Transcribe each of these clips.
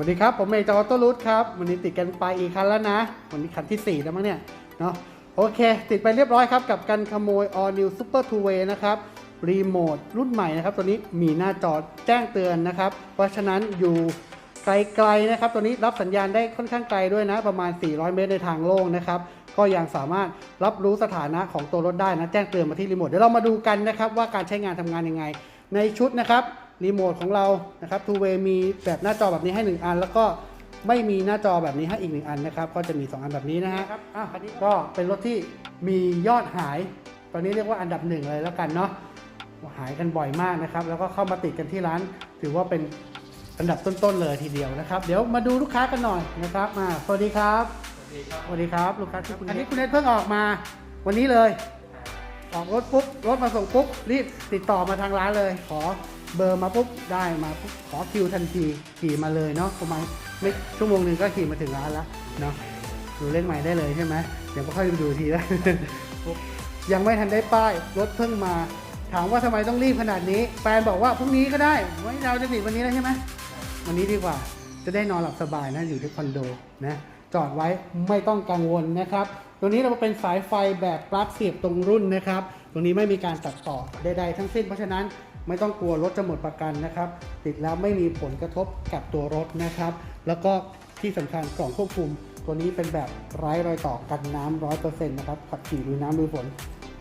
วัสดีครับ ผมเมย์จอโต้รูทครับ วันนี้ติดกันไปอีกคันแล้วนะ วันนี้คันที่ 4 แล้วมั้งเนี่ย เนาะโอเค ติดไปเรียบร้อยครับ กับการขโมย All New Super Two Way นะครับรีโมทรุ่นใหม่นะครับ ตัวนี้มีหน้าจอแจ้งเตือนนะครับ เพราะฉะนั้นอยู่ไกลๆนะครับตัวนี้รับสัญญาณได้ค่อนข้างไกลด้วยนะ ประมาณ 400 เมตรในทางโล่งนะครับ ก็ยังสามารถรับรู้สถานะของตัวรถได้นะ แจ้งเตือนมาที่รีโมทเดี๋ยวเรามาดูกันนะครับว่าการใช้งานทำงานยังไง ในชุดนะครับ รีโมทของเรานะครับ Two Way มีแบบหน้าจอแบบนี้ให้ 1 อัน แล้วก็ไม่มีหน้าจอแบบนี้ให้อีก 1 อันนะครับ ก็จะมี 2 อันแบบนี้นะฮะครับอะคันนี้ก็เป็นรถที่มียอดหาย ตอนนี้เรียกว่าอันดับหนึ่งเลยแล้วกันเนาะหายกันบ่อยมากนะครับ แล้วก็เข้ามาติดกันที่ร้าน ถือว่าเป็นอันดับต้นๆเลยทีเดียวนะครับ เดี๋ยวมาดูลูกค้ากันหน่อยนะครับมาสวัสดีครับสวัสดีครับลูกค้าที่คุณอันนี้คุณเนทเพิ่งออกมา วันนี้เลย ออกรถปุ๊บรถมาส่งปุ๊บรีบติดต่อมาทางร้านเลย ขอ เบอร์มาปุ๊บได้มาปุ๊บขอคิวทันทีขี่มาเลยเนาะประมาณไม่ชั่วโมงหนึ่งก็ขี่มาถึงร้านแล้วเนาะดูเลขใหม่ได้เลยใช่ไหมเดี๋ยวก็ค่อยดูทีละยังไม่ทันได้ป้ายรถเพิ่งมา ถามว่าทำไมต้องรีบขนาดนี้แฟนบอกว่าพรุ่งนี้ก็ได้ไม่เราจะติดวันนี้แล้วใช่ไหมวันนี้ดีกว่าจะได้นอนหลับสบายนะอยู่ที่คอนโดนะจอดไว้ไม่ต้องกังวลนะครับ ตัวนี้เราเป็นสายไฟแบบปลั๊กเสียบตรงรุ่นนะครับ ตรงนี้ไม่มีการตัดต่อใดๆทั้งสิ้นเพราะฉะนั้น ไม่ต้องกลัวรถจะหมดประกันนะครับ ติดแล้วไม่มีผลกระทบกับตัวรถนะครับ แล้วก็ที่สำคัญกล่องควบคุม ตัวนี้เป็นแบบไร้รอยต่อกันน้ำร้อยเปอร์เซ็นต์นะครับขับขี่ลุยน้ำลุยฝน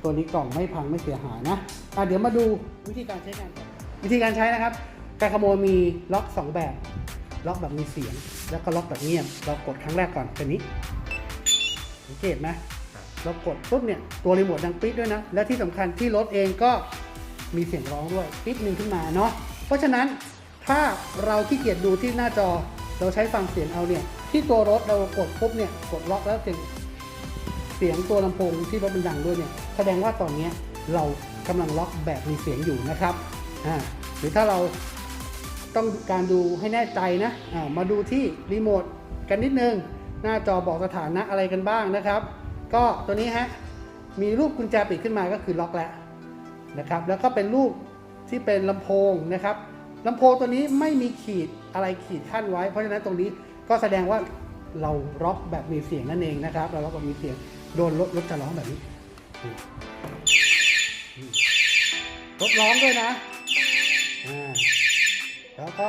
ตัวนี้กล่องไม่พังไม่เสียหายนะอะเดี๋ยวมาดูวิธีการใช้งานกันวิธีการใช้นะครับการขโมยมีล็อก 2 แบบ ล็อกแบบมีเสียง แล้วก็ล็อกแบบเงียบเรากดครั้งแรกก่อนเป็นนี้สังเกตไหมเรากดปุ๊บเนี่ยตัวรีโมทดังปิ๊ดด้วยนะ และที่สำคัญที่รถเองก็ มีเสียงร้องด้วยปิ๊ดหนึ่งขึ้นมาเนาะเพราะฉะนั้นถ้าเราขี้เกียจดูที่หน้าจอเราใช้ฟังเสียงเอาเนี่ย ที่ตัวรถเรากดปุ๊บเนี่ยกดล็อกแล้วเสียงเสียงตัวลำโพงที่รถมันดังด้วยเนี่ยแสดงว่าตอนนี้เรากำลังล็อกแบบมีเสียงอยู่นะครับอ่าหรือถ้าเราต้องการดูให้แน่ใจนะอ่ามาดูที่รีโมทกันนิดนึง หน้าจอบอกสถานะอะไรกันบ้างนะครับ ก็ตัวนี้ฮะมีรูปกุญแจปิดขึ้นมาก็คือล็อกแล้ว นะครับ แล้วก็เป็นรูปที่เป็นลำโพงนะครับลำโพงตัวนี้ไม่มีขีดอะไรขีดขั้นไว้ เพราะฉะนั้นตรงนี้ก็แสดงว่าเราล็อกแบบมีเสียงนั่นเองนะครับ เราล็อกแบบมีเสียงโดนรถรถจะร้องแบบนี้รถร้องด้วยนะอ่าแล้วก็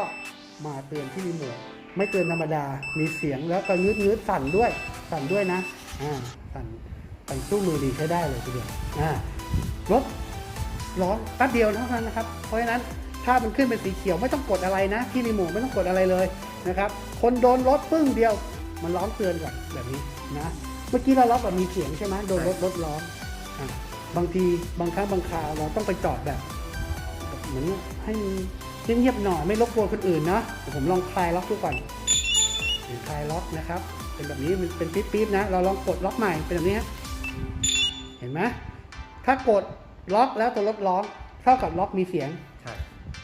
มาเตือนที่รีโมทไม่เตือนธรรมดา มีเสียงแล้วก็งืดงืดสั่นด้วย สั่นด้วยนะอ่าสั่นสั่นสู้มือดีใช้ได้เลยทีเดียวอ่ารถ ร้อนแป๊บเดียวเท่านั้นนะครับ เพราะฉะนั้นถ้ามันขึ้นเป็นสีเขียวไม่ต้องกดอะไรนะที่รีโมทไม่ต้องกดอะไรเลยนะครับ คนโดนรถปึ้งเดียว มันร้องเตือนก่อนแบบนี้นะเมื่อกี้เราล็อกแบบมีเสียงใช่ไหมโดนรถรถล้อมอะบางทีบางครั้งบางคราวเราต้องไปจอดแบบเหมือนให้มันเงียบๆหน่อยไม่รบกวนคนอื่นนะเดี๋ยวผมลองคลายล็อกดูก่อนคลายล็อกนะครับเป็นแบบนี้มันเป็นปี๊บๆนะ เราลองกดล็อกใหม่เป็นแบบนี้ฮะเห็นไหมถ้ากด ล็อกแล้วตัวรถร้องเท่ากับล็อกมีเสียง ใช่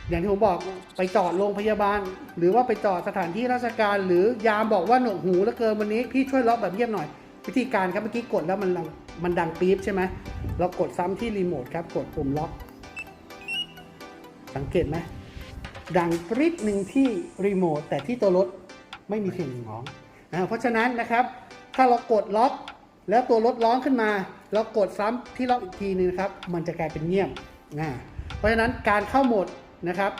อย่างที่ผมบอกไปจอดโรงพยาบาล หรือว่าไปจอดสถานที่ราชการ หรือยามบอกว่าหนวกหูแล้วเกินวันนี้พี่ช่วยล็อกแบบเงียบหน่อย วิธีการครับเมื่อกี้กดแล้วมันดังมันดังปี๊บใช่ไหมเรากดซ้ำที่รีโมทครับกดปุ่มล็อก สังเกตไหมดังกริ๊ดหนึ่งที่รีโมทแต่ที่ตัวรถไม่มีเสียงร้องอ่าเพราะฉะนั้นนะครับ ถ้าเรากดล็อก แล้วตัวรถร้องขึ้นมา เรากดซ้ำที่ล็อกอีกทีนึงนะครับ มันจะกลายเป็นเงียบอ่าเพราะฉะนั้นการเข้าโหมดนะครับ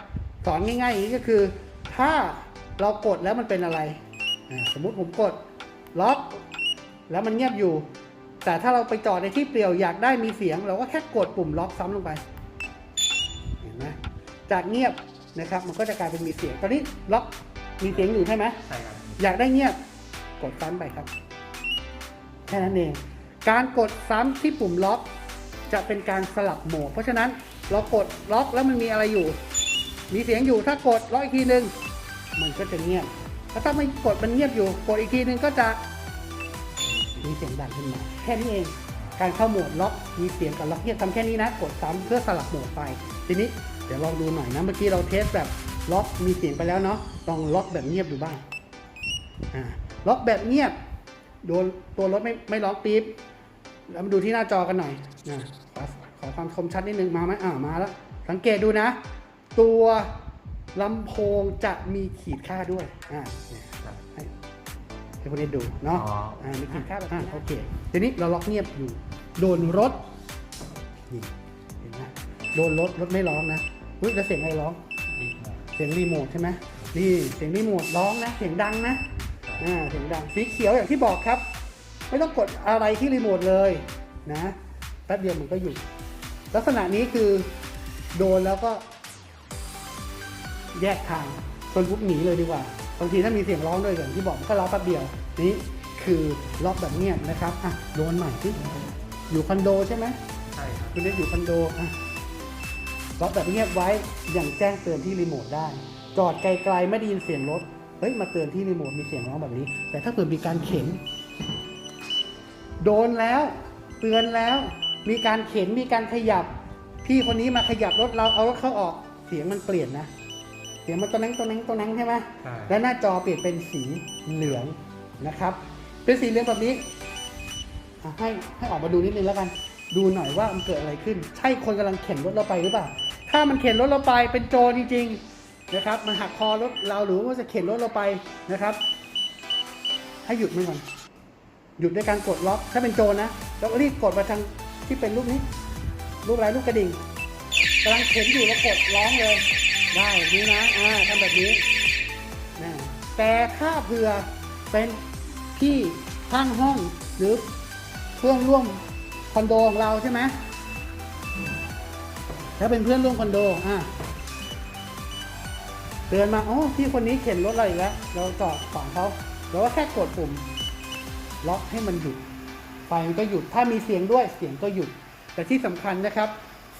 สอนง่ายๆอย่างนี้ก็คือ ถ้าเรากดแล้วมันเป็นอะไรอ่าสมมุติผมกดล็อก แล้วมันเงียบอยู่ แต่ถ้าเราไปจอดในที่เปลี่ยวอยากได้มีเสียง เราก็แค่กดปุ่มล็อกซ้ำลงไปเห็นไหมจากเงียบนะครับ มันก็จะกลายเป็นมีเสียง ตอนนี้ล็อกมีเสียงอยู่ใช่ไหมใช่ครับอยากได้เงียบกดซ้ำไปครับแค่นั้นเอง การกดซ้ำที่ปุ่มล็อก จะเป็นการสลับโหมด เพราะฉะนั้นเรากดล็อกแล้วมันมีอะไรอยู่ มีเสียงอยู่ถ้ากดล็อกอีกทีหนึ่งมันก็จะเงียบแล้วถ้าไม่กดมันเงียบอยู่ กดอีกทีหนึ่งก็จะมีเสียงดังขึ้นมา แค่นี้เองการเข้าโหมดล็อกมีเสียงกับล็อกเงียบทำแค่นี้นะ กดซ้ำเพื่อสลับโหมดไป ทีนี้เดี๋ยวลองดูหน่อยนะ เมื่อกี้เราเทสแบบล็อกมีเสียงไปแล้วเนาะลองล็อกแบบเงียบดูบ้างล็อกแบบเงียบ โดนตัวรถไม่ไม่ร้องปี๊บแล้วมาดูที่หน้าจอกันหน่อยนะขอขอความคมชัดนิดนึงมาไหมอ่ามาแล้ว สังเกตดูนะ ตัวลำโพงจะมีขีดค่าด้วยอ่าเนี่ยให้ให้คุณเอ็นดูเนาะอ๋ออ่ามีขีดค่าแบบนี้โอเคทีนี้เราล็อกเงียบอยู่ โดนรถนี่เห็นไหมโดนรถรถไม่ร้องนะเฮ้ยแล้วเสียงอะไรร้องรีโมทเสียงรีโมทใช่ไหมนี่เสียงรีโมทร้องนะ เสียงดังนะ อ่าเสียงดังสีเขียวอย่างที่บอกครับ ไม่ต้องกดอะไรที่รีโมทเลยนะแป๊บเดียวมันก็หยุดลักษณะนี้คือโดนแล้วก็ แยกทางจนปุ๊บหนีเลยดีกว่าบางทีถ้ามีเสียงร้องด้วยอย่างที่บอกมันก็ร้องแป๊บเดียวนี่คือล็อกแบบเงียบนะครับอะโดนใหม่สิอยู่คอนโดใช่ไหมใช่ครับคุณเล่นอยู่คอนโดอะล็อกแบบเงียบไว้อย่างแจ้งเตือนที่รีโมทได้ จอดไกลๆไม่ได้ยินเสียงรถเฮ้ยมาเตือนที่รีโมทมีเสียงร้องแบบนี้ แต่ถ้าเกิดมีการเข็น โดนแล้ว เตือนแล้ว มีการเข็นมีการขยับ พี่คนนี้มาขยับรถเราเอารถเข้าออกเสียงมันเปลี่ยนนะ เสียงมันตัวนั้นตัวนั้นตัวนั้นใช่ไหมใช่และหน้าจอเปลี่ยนเป็นสีเหลืองนะครับ เป็นสีเหลืองแบบนี้อะให้ให้ออกมาดูนิดนึงแล้วกัน ดูหน่อยว่ามันเกิดอะไรขึ้น ใช่คนกำลังเข็นรถเราไปหรือเปล่า ถ้ามันเข็นรถเราไปเป็นโจรจริงๆ นะครับ มันหักคอรถเราหรือว่าจะเข็นรถเราไปนะครับ ให้หยุดมันก่อนหยุดด้วยการกดล็อก ถ้าเป็นโจรนะแล้วรีบกดมาทางที่เป็นรูปนี้รูปอะไรรูปกระดิ่งกำลังเข็นอยู่แล้วกดร้องเลย ได้นี้นะอ่าทำแบบนี้นะแต่ถ้าเผื่อเป็นพี่ข้างห้องหรือเพื่อนร่วมคอนโดของเราใช่ไหมถ้าเป็นเพื่อนร่วมคอนโดอะ เตือนมาอ๋อพี่คนนี้เข็นรถเราอีกแล้วเราจอดขวางเขาเราก็แค่กดปุ่ม ล็อกให้มันหยุด ไฟมันก็หยุดถ้ามีเสียงด้วยเสียงก็หยุด แต่ที่สำคัญนะครับ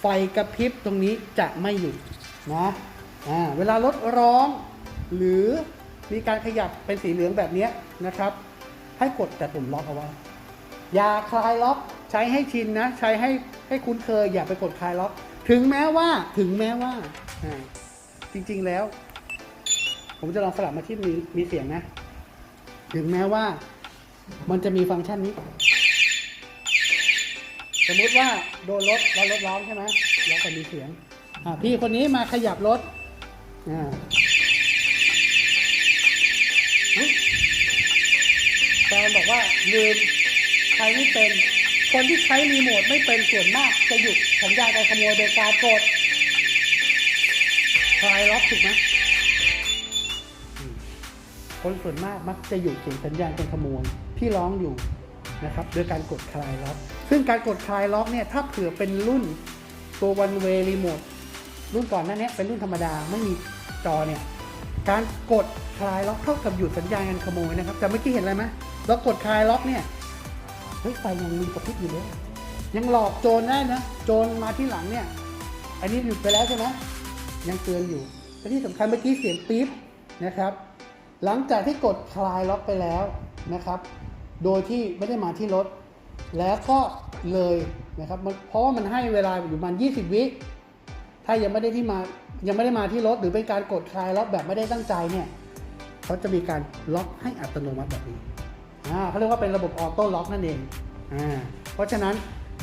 ไฟกระพริบตรงนี้จะไม่หยุดนะอ่าเวลารถร้อง หรือมีการขยับเป็นสีเหลืองแบบนี้นะครับ ให้กดแต่ปุ่มล็อกเอาไว้อย่าคลายล็อกใช้ให้ชินนะ ใช้ให้ให้คุ้นเคยอย่าไปกดคลายล็อก ถึงแม้ว่าถึงแม้ว่าจริงๆแล้ว ผมจะลองสลับมาที่มีมีเสียงนะ ถึงแม้ว่ามันจะมีฟังก์ชันนี้ สมมุติว่าโดนรถแล้วรถร้องใช่ไหมแล้วก็มีเสียงอ่าพี่คนนี้มาขยับรถอ่าแฟนบอกว่าลืมใช้ไม่เป็น คนที่ใช้รีโมทไม่เป็นส่วนมาก จะหยุดสัญญาณการขโมยโดยการกดคลายล็อกถูกไหม คนส่วนมากมักจะหยุดเสียงสัญญาณการขโมยที่ร้องอยู่นะครับโดยการกดคลายล็อก ซึ่งการกดคลายล็อกเนี่ยถ้าเผื่อเป็นรุ่นตัว one way remote รุ่นก่อนหน้านี้เป็นรุ่นธรรมดาไม่มีจอเนี่ยการกดคลายล็อกเท่ากับหยุดสัญญาณการขโมยนะครับแต่เมื่อกี้เห็นอะไรไหมเรากดคลายล็อกเนี่ยเฮ้ยไฟยังมีกระพริบอยู่เลยยังหลอกโจรได้นะโจรมาที่หลังเนี่ย อันนี้หยุดไปแล้วใช่ไหมยังเตือนอยู่และที่สำคัญเมื่อกี้เสียงปี๊บนะครับ หลังจากที่กดคลายล็อกไปแล้วนะครับ โดยที่ไม่ได้มาที่รถ แล้วก็เลยนะครับเพราะว่ามันให้เวลาอยู่ประมาณ 20 วิ ถ้ายังไม่ได้ที่มายังไม่ได้มาที่รถ หรือเป็นการกดคลายล็อกแบบไม่ได้ตั้งใจเนี่ยเขาจะมีการล็อกให้อัตโนมัติแบบนี้อ่าเขาเรียกว่าเป็นระบบออโต้ล็อกนั่นเองอ่าเพราะฉะนั้น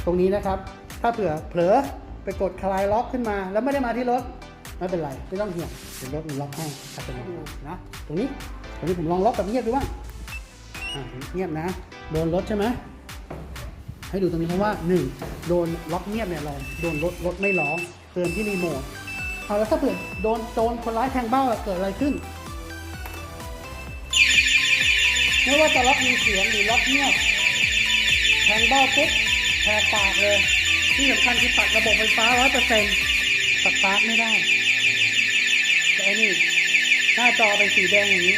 ตรงนี้นะครับ ถ้าเผื่อเผลอไปกดคลายล็อกขึ้นมา แล้วไม่ได้มาที่รถ ไม่เป็นไรไม่ต้องห่วงเดี๋ยวรถมันล็อกให้อัตโนมัตินะตรงนี้ตรงนี้ผมลองล็อกแบบเงียบดูบ้างอ่าเงียบนะ โดนรถใช่ไหมให้ดูตรงนี้เพราะว่าหนึ่งโดนล็อกเงียบเนี่ยเราโดนรถรถไม่ร้องเตือนที่รีโมทเอาแล้วถ้าเผื่อโดนโจรคนร้ายแทงเบ้าอะเกิดอะไรขึ้น ไม่ว่าจะล็อกมีเสียงหรือล็อกเงียบแทงเบ้าปุ๊บแหกปากเลย ที่สำคัญคือตัดระบบไฟฟ้าร้อยเปอร์เซ็นต์สตาร์ทไม่ได้ แต่อันนี้หน้าจอเป็นสีแดงอย่างนี้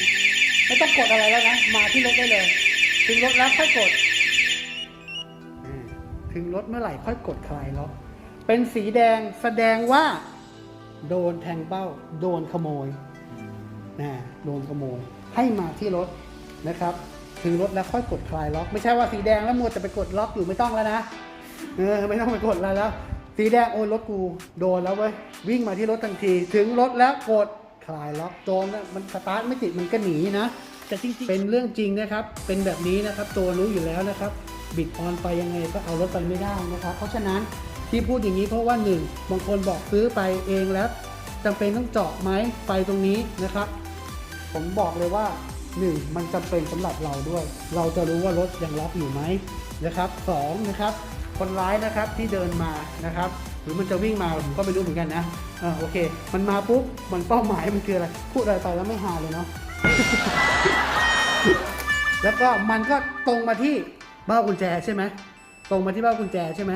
ไม่ต้องกดอะไรแล้วนะ มาที่รถได้เลย ถึงรถแล้วค่อยกด ถึงรถเมื่อไหร่ค่อยกดคลายล็อก เป็นสีแดงแสดงว่า โดนแทงเป้า โดนขโมยนะโดนขโมย ให้มาที่รถนะครับ ถึงรถแล้วค่อยกดคลายล็อก ไม่ใช่ว่าสีแดงแล้วมัวจะไปกดล็อกอยู่ไม่ต้องแล้วนะ เออไม่ต้องไปกดอะไรแล้ว สีแดงโอ้ยรถกูโดนแล้วเว้ยวิ่งมาที่รถทันที ถึงรถแล้วกดคลายล็อกโจรนะมันสตาร์ทไม่ติดมันก็หนีนะแต่จริงๆเป็นเรื่องจริงนะครับ เป็นแบบนี้นะครับตัวรู้อยู่แล้วนะครับ บิดออนไปยังไงก็เอารถไปไม่ได้นะครับ เพราะฉะนั้นที่พูดอย่างนี้เพราะว่าหนึ่งบางคนบอกซื้อไปเองแล้วจำเป็นต้องเจาะไหมไฟตรงนี้นะครับ ผมบอกเลยว่า 1. มันจำเป็นสำหรับเราด้วย เราจะรู้ว่ารถยังล็อกอยู่ไหมนะครับสองนะครับ คนร้ายนะครับที่เดินมานะครับ หรือมันจะวิ่งมาผมก็ไม่รู้เหมือนกันนะอ่าโอเค มันมาปุ๊บมันเป้าหมายมันคืออะไรพูดอะไรไปแล้วไม่หาเลยเนาะ แล้วก็มันก็ตรงมาที่เบ้ากุญแจใช่ไหมตรงมาที่เบ้ากุญแจใช่ไหม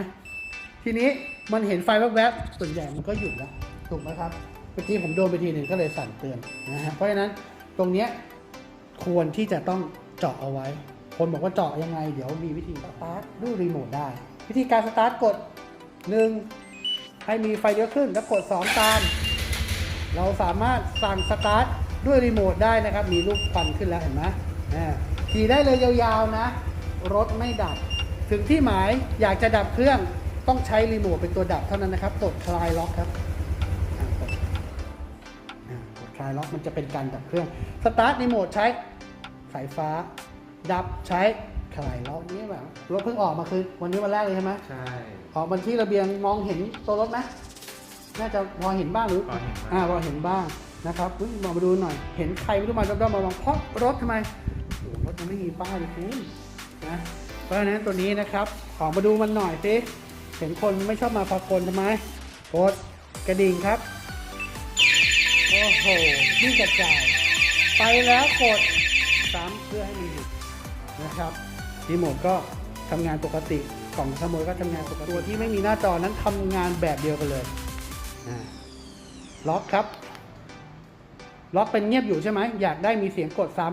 ทีนี้มันเห็นไฟแวบๆส่วนใหญ่มันก็หยุดแล้วถูกไหมครับเมื่อกี้ผมโดนไปทีหนึ่งก็เลยสั่นเตือนนะฮะเพราะฉะนั้นตรงเนี้ยควรที่จะต้องเจาะเอาไว้ คนบอกว่าเจาะยังไง เดี๋ยวมีวิธีสตาร์ทด้วยรีโมทได้ วิธีการสตาร์ทกด 1 ให้มีไฟเยอะขึ้นแล้วกด 2 ตาม เราสามารถสั่งสตาร์ทด้วยรีโมทได้นะครับ มีรูปควันขึ้นแล้วเห็นไหมอ่าขี่ได้เลยยาวๆนะ รถไม่ดับ ถึงที่หมายอยากจะดับเครื่องต้องใช้รีโมทเป็นตัวดับเท่านั้นนะครับ กดคลายล็อกครับกดอ่ากดคลายล็อกมันจะเป็นการดับเครื่อง สตาร์ทรีโมทใช้สายฟ้า ดับใช้ คลายล็อกนี่แบบรถเพิ่งออกมาคือ วันนี้วันแรกเลยใช่ไหมใช่ออกบันที่ระเบียงมองเห็นตัวรถไหมน่าจะพอเห็นบ้างหรือพอเห็นบ้างอ่าพอเห็นบ้างนะครับอุ๊ยมองมาดูหน่อย เห็นใครไม่รู้มาด้อมๆมามองเพราะรถทำไมโอ้โหรถมันไม่มีป้ายเลยคุณนะเพราะฉะนั้นตัวนี้นะครับออกมาดูมันหน่อยสิเห็นคนไม่ชอบมาพากลทำไมกดกระดิ่งครับโอ้โหนี่กระจายไปแล้วกดซ้ำเพื่อให้มันหยุดนะครับ รีโมทก็ทำงานปกติกล่องขโมยก็ทำงานปกติตัวที่ไม่มีหน้าจอนั้นทำงานแบบเดียวกันเลยอ่าล็อกครับ ล็อกเป็นเงียบอยู่ใช่ไหมอยากได้มีเสียงกดซ้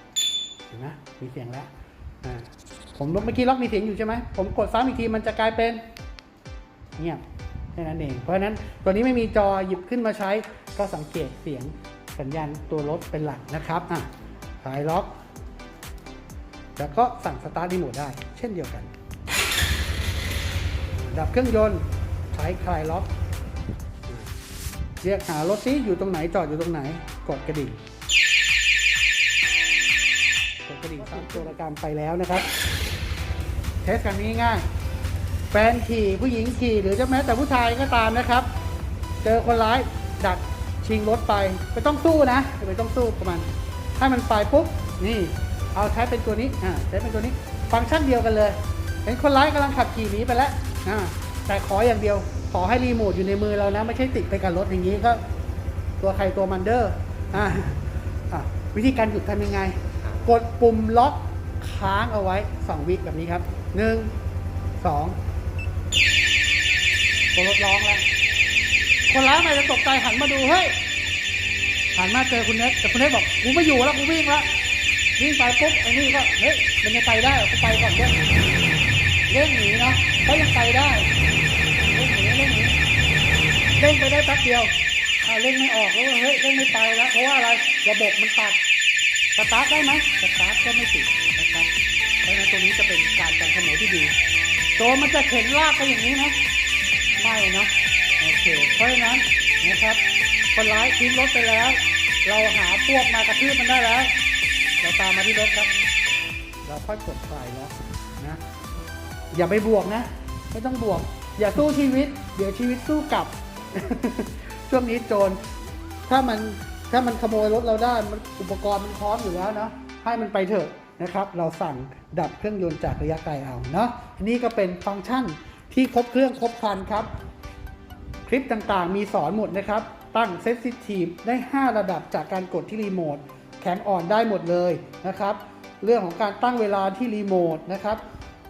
ำเห็นไหมมีเสียงแล้วอ่าผมเมื่อกี้ล็อกมีเสียงอยู่ใช่ไหมผมกดซ้ำอีกทีมันจะกลายเป็นเงียบแค่นั้นเอง เพราะฉะนั้นตัวนี้ไม่มีจอหยิบขึ้นมาใช้ก็สังเกตเสียงสัญญาณตัวรถเป็นหลักนะครับอะคลายล็อก แล้วก็สั่งสตาร์ทรีโมทได้ เช่นเดียวกัน ดับเครื่องยนต์ใช้คลายล็อกเรียกหารถซิอยู่ตรงไหนจอดอยู่ตรงไหน กดกระดิ่งกดกระดิ่งสามตัวรการไปแล้วนะครับ เทสกันง่ายๆแฟนขี่ผู้หญิงขี่หรือจะแม้แต่ผู้ชายก็ตามนะครับ เจอคนร้ายดักชิงรถไปไม่ต้องสู้นะไม่ต้องสู้กับมันให้มันไปปุ๊บนี่ เอาใช้เป็นตัวนี้อ่าใช้เป็นตัวนี้ ฟังก์ชันเดียวกันเลย เห็นคนร้ายกำลังขับขี่หนีไปแล้วอ่าแต่ขออย่างเดียว ขอให้รีโมทอยู่ในมือเรานะ ไม่ใช่ติดไปกับรถอย่างนี้ก็ ตัวใครตัวมันเดอร์อ่าอะวิธีการหยุดทำยังไง กดปุ่มล็อกค้างเอาไว้ 2 วิแบบนี้ครับ 1 2ตัวรถร้องแล้ว คนร้ายมันจะตกใจหันมาดู เฮ้ยหันมาเจอคุณเน็ตแต่คุณเน็ตบอกกูไม่อยู่แล้วกูวิ่งแล้ว วิ่งไปปุ๊บไอ้นี่ก็เฮ้ยมันยังไปได้เหรอกูไปก่อนเด้เร่งหนีนะเขายังไปได้เร่งหนีเร่งหนีเร่งไปได้แป๊บเดียวอ่าเร่งไม่ออกแล้วเฮ้ยเร่งไม่ไปแล้วเพราะว่าอะไรระบบมันตัดสตาร์ทได้ไหมสตาร์ทก็ไม่ติดนะครับเพราะฉะนั้นตรงนี้จะเป็นการกันขโมยที่ดีตัวมันจะเข็นลากไปอย่างนี้นะไม่นะโอเคเพราะฉะนั้นนะครับคนร้ายทิ้งรถไปแล้ว เราหาพวกมากระทืบมันได้แล้ว เราตามมาที่รถครับ เราค่อยกดคลายล็อกนะ อย่าไปบวกนะ ไม่ต้องบวก อย่าสู้ชีวิต เดี๋ยวชีวิตสู้กลับ ช่วงนี้โจร ถ้ามันถ้ามันขโมยรถเราได้มันอุปกรณ์มันพร้อมอยู่แล้วเนาะให้มันไปเถอะนะครับ เราสั่งดับเครื่องยนต์จากระยะไกลเอาเนาะนนี้ก็เป็นฟังก์ชันที่ครบเครื่องครบครันครับ คลิปต่างๆมีสอนหมดนะครับ ตั้งเซตซิทีฟได้ 5 ระดับจากการกดที่รีโมท แข็งอ่อนได้หมดเลยนะครับ เรื่องของการตั้งเวลาที่รีโมทนะครับ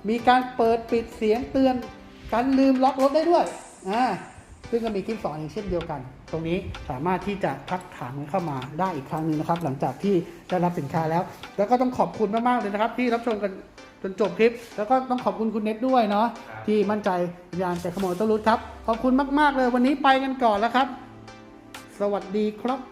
มีการเปิดปิดเสียงเตือนการลืมล็อกรถได้ด้วยอ่าซึ่งก็มีคลิปสอนอย่างเช่นเดียวกัน ตรงนี้สามารถที่จะทักถามกันเข้ามาได้อีกครั้งหนึงนะครับ หลังจากที่ได้รับสินค้าแล้ว แล้วก็ต้องขอบคุณมากๆเลยนะครับ ที่รับชมกันจนจบคลิป แล้วก็ต้องขอบคุณคุณเน็ตด้วยเนาะที่มั่นใจยานแต่ขโมยต้นรุดครับ ขอบคุณมาก ๆ เลยวันนี้ไปกันก่อนแล้วครับ สวัสดีครับ